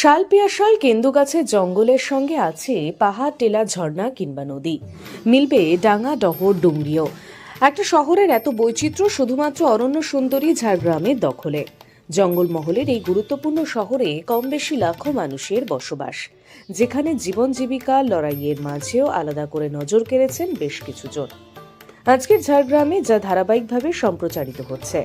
শাল পিয়াশাল কেন্দু গাছের জঙ্গলের সঙ্গে আছে পাহাড় টেলা ঝর্ণা কিংবা নদী। মিলবে ডাঙা ডহর ডুংরিও একটা শহরের এত বৈচিত্র্য শুধুমাত্র অরণ্য সুন্দরী ঝাড়গ্রামের দখলে। জঙ্গলমহলের এই গুরুত্বপূর্ণ শহরে কম বেশি লাখো মানুষের বসবাস। যেখানে জীবন জীবিকা লড়াইয়ের মাঝেও আলাদা করে নজর কেড়েছেন বেশ কিছু জন। আজকের ঝাড়গ্রামে যা ধারাবাহিকভাবে সম্প্রচারিত হচ্ছে।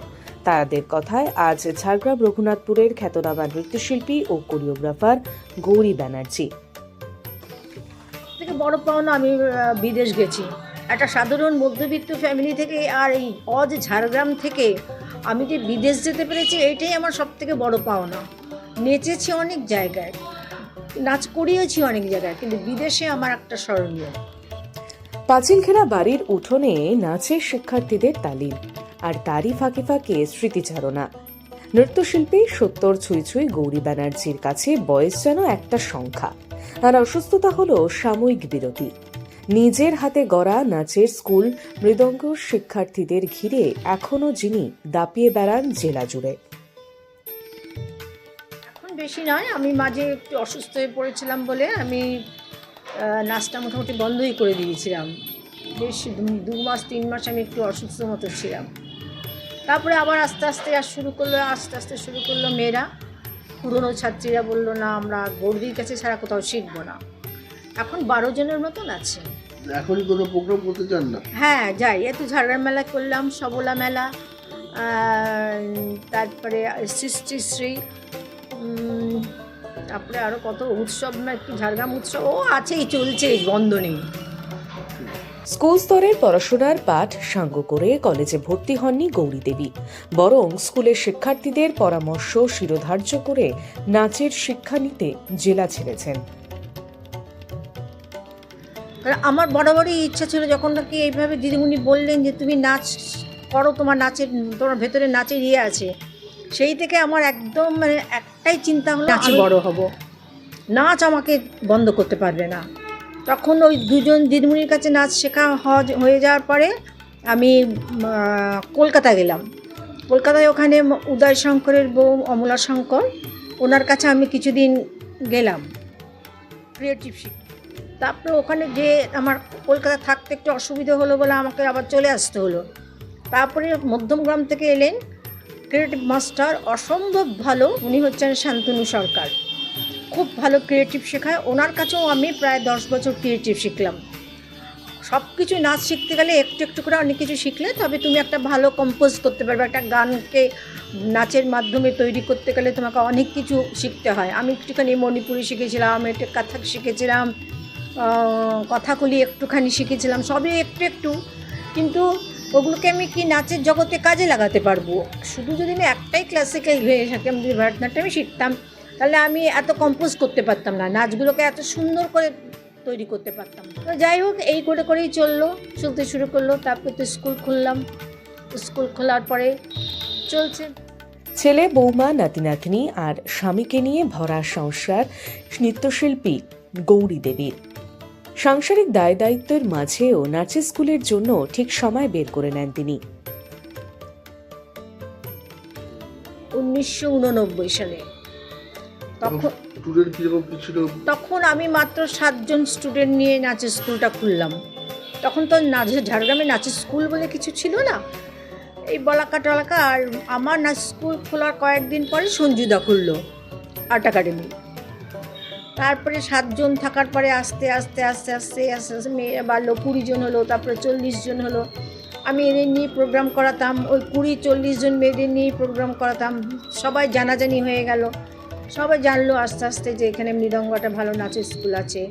তাদের কথায় আজ ঝাড়গ্রাম রঘুনাথপুরের খ্যাতনামা নৃত্যশিল্পী ও কোরিওগ্রাফার গৌরী ব্যানার্জি। থেকে বড় পাওনা আমি বিদেশ গেছি। একটা সাধারণ মধ্যবিত্ত ফ্যামিলি থেকে আর এই অজ ঝাড়গ্রাম থেকে আমি যে বিদেশ যেতে পেরেছি এইটাই আমার সব থেকে বড় পাওনা। নেচেছি অনেক জায়গায় নাচ করিয়েছি অনেক জায়গায় কিন্তু বিদেশে আমার একটা স্মরণীয়। পাঁচিলঘেরা বাড়ির উঠোনে নাচের শিক্ষার্থীদের তালিম। আর তারই ফাঁকে ফাঁকে স্মৃতিচারণা। নৃত্যশিল্পী সত্তর ছুঁই ছুঁই গৌরী ব্যানার্জির কাছে বয়স যেন একটা সংখ্যা। আর অসুস্থতা হলো সাময়িক বিরতি। নিজের হাতে গড়া নাচের স্কুল, মৃদঙ্গ শিক্ষার্থীদের ঘিরে এখনও যিনি দাপিয়ে বেড়ান জেলা জুড়ে। এখন বেশি নয়, আমি মাঝে একটু অসুস্থ হয়ে পড়েছিলাম বলে আমি নাচটা মোটামুটি বন্ধই করে দিয়েছিলাম। বেশ দু- মাস, তিন মাস আমি একটু অসুস্থ মতো ছিলাম। তারপরে আবার আস্তে আস্তে আর শুরু করল আস্তে আস্তে শুরু করল মেয়েরা। পুরনো ছাত্রীরা বলল না আমরা গৌরীর কাছে ছাড়া কোথাও শিখব না। এখন বারো জনের মতন আছে। এখনই কোনো প্রোগ্রাম করতে চান না? হ্যাঁ যাই। এত ঝাড়গ্রাম মেলা করলাম সবলা মেলা তারপরে সৃষ্টিশ্রী তারপরে আরও কত উৎসব না একটু ঝাড়গ্রাম উৎসব ও আছেই চলছে বন্ধ নেই। স্কুল স্তরের পড়াশোনার পাঠ সাঙ্গ করে কলেজে ভর্তি হননি গৌরী দেবী। বরং স্কুলের শিক্ষার্থীদের পরামর্শ শিরোধার্য করে নাচের শিক্ষা নিতে জেলা ছেড়েছেন। কারণ আমার বরাবরই ইচ্ছা ছিল যখন নাকি এইভাবে দিদিমণি বললেন যে তুমি নাচ করো তোমার নাচের তোমার ভেতরে নাচের ইয়ে আছে। সেই থেকে আমার একদম মানে একটাই চিন্তা হলো নাচে বড় হব। নাচ আমাকে বন্ধ করতে পারবে না। তখন ওই দুজন দিদিমণির কাছে নাচ শেখা হয়ে যাওয়ার পরে আমি কলকাতা গেলাম। কলকাতায় ওখানে উদয় শঙ্করের বউ অমলা শঙ্কর, ওনার কাছে আমি কিছুদিন গেলাম। ক্রিয়েটিভ শিখ তারপরে ওখানে যে আমার কলকাতা থাকতে একটু অসুবিধা হলো বলে আমাকে আবার চলে আসতে হলো। তারপরে মধ্যমগ্রাম থেকে এলেন ক্রিয়েটিভ মাস্টার অসম্ভব ভালো, উনি হচ্ছেন শান্তনু সরকার। খুব ভালো ক্রিয়েটিভ শেখায়। ওনার কাছেও আমি প্রায় দশ বছর ক্রিয়েটিভ শিখলাম। সব কিছু নাচ শিখতে গেলে একটু একটু করে অনেক কিছু শিখলে তবে তুমি একটা ভালো কম্পোজ করতে পারবে একটা গানকে নাচের মাধ্যমে তৈরি করতে গেলে তোমাকে অনেক কিছু শিখতে হয়। আমি একটুখানি মণিপুরি শিখেছিলাম একটু কাথাক শিখেছিলাম আহ, কথাকলি একটুখানি শিখেছিলাম সবই একটু একটু। কিন্তু ওগুলোকে আমি কি নাচের জগতে কাজে লাগাতে পারব? শুধু যদি আমি একটাই ক্লাসিক্যাল হয়ে থাকি আমি যদি ভারতনাট্যমই শিখতাম। তাহলে আমি এত কম্পোজ করতে পারতাম না নাচগুলোকে এত সুন্দর করে তৈরি করতে পারতাম। তো যাই হোক এই করে করেই চলল চলতে শুরু করল তারপর তো স্কুল খুললাম। স্কুল খোলার পরে চলছে। ছেলে বৌমা নাতি নাতনি আর স্বামীকে নিয়ে ভরা সংসার নৃত্যশিল্পী গৌরী দেবীর। সাংসারিক দায় দায়িত্বের মাঝেও নাচের স্কুলের জন্য ঠিক সময় বের করে নেন তিনি। উনিশশো উননব্বই সালে তখন স্টুডেন্ট কীরকম কি ছিল তখন আমি মাত্র সাতজন স্টুডেন্ট নিয়ে নাচের স্কুলটা খুললাম। তখন তো নাচ ঝাড়গ্রামে নাচের স্কুল বলে কিছু ছিল না। এই বলাকা টলাকা আর আমার নাচ স্কুল খোলার কয়েকদিন পরে সঞ্জুদা খুললো আর্ট একাডেমি। তারপরে সাতজন থাকার পরে আস্তে আস্তে আস্তে আস্তে আস্তে আস্তে মেয়েরা বাড়লো কুড়ি জন হলো তারপরে চল্লিশ জন হলো। আমি এদের নিয়ে প্রোগ্রাম করাতাম ওই কুড়ি চল্লিশ জন মেয়েদের নিয়ে প্রোগ্রাম করাতাম। সবাই জানাজানি হয়ে গেল। সবাই জানলো আস্তে আস্তে যে এখানে মৃদঙ্গটা ভালো নাচের স্কুল আছে।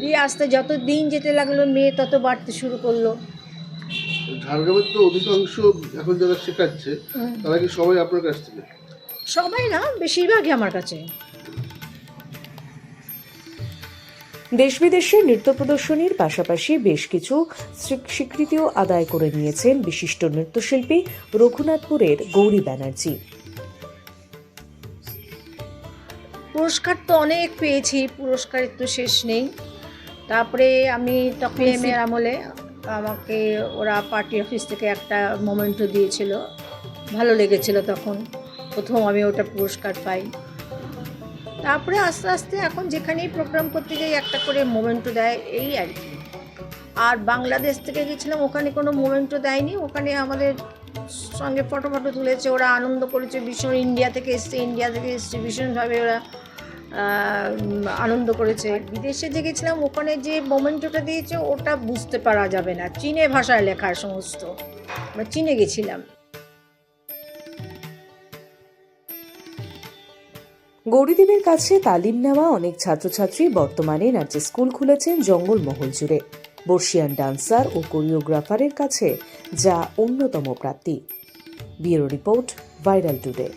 দিয়ে আস্তে যত দিন যেতে লাগল মেয়ে তত বাড়তে শুরু করল। ঝাড়গ্রামের তো অধিকাংশ এখন যারা শেখাচ্ছে তারা কি সবাই আপনার কাছ থেকে? সবাই না বেশিরভাগই আমার কাছে। দেশ বিদেশে নৃত্য প্রদর্শনীর পাশাপাশি বেশ কিছু স্বীকৃতিও আদায় করে নিয়েছেন বিশিষ্ট নৃত্যশিল্পী রঘুনাথপুরের গৌরী ব্যানার্জি। পুরস্কার তো অনেক পেয়েছি পুরস্কার একটু শেষ নেই। তারপরে আমি তখন এমের আমলে আমাকে ওরা পার্টি অফিস থেকে একটা মোমেন্টও দিয়েছিল। ভালো লেগেছিল তখন প্রথম আমি ওটা পুরস্কার পাই। তারপরে আস্তে আস্তে এখন যেখানেই প্রোগ্রাম করতে যাই একটা করে মোমেন্টও দেয় এই আর কি। আর বাংলাদেশ থেকে গেছিলাম ওখানে কোনো মোমেন্টও দেয়নি। ওখানে আমাদের সঙ্গে ফটো ফটো তুলেছে ওরা আনন্দ করেছে ভীষণ ইন্ডিয়া থেকে এসছে ইন্ডিয়া থেকে এসছে ভীষণভাবে ওরা আনন্দ করেছে। বিদেশে যে গেছিলাম, ওখানে যে মোমেন্টটা দিয়েছে, ওটা বুঝতে পারা যাবে না। চীনে ভাষায় লেখার সমস্ত। আমরা চীনে গেছিলাম। গৌরীদেবীর কাছে তালিম নেওয়া অনেক ছাত্রছাত্রী বর্তমানে রাজ্যে স্কুল খুলেছেন জঙ্গলমহল জুড়ে। বর্ষিয়ান ডান্সার ও কোরিওগ্রাফারের কাছে যা অন্যতম প্রাপ্তি। Bureau report, viral today.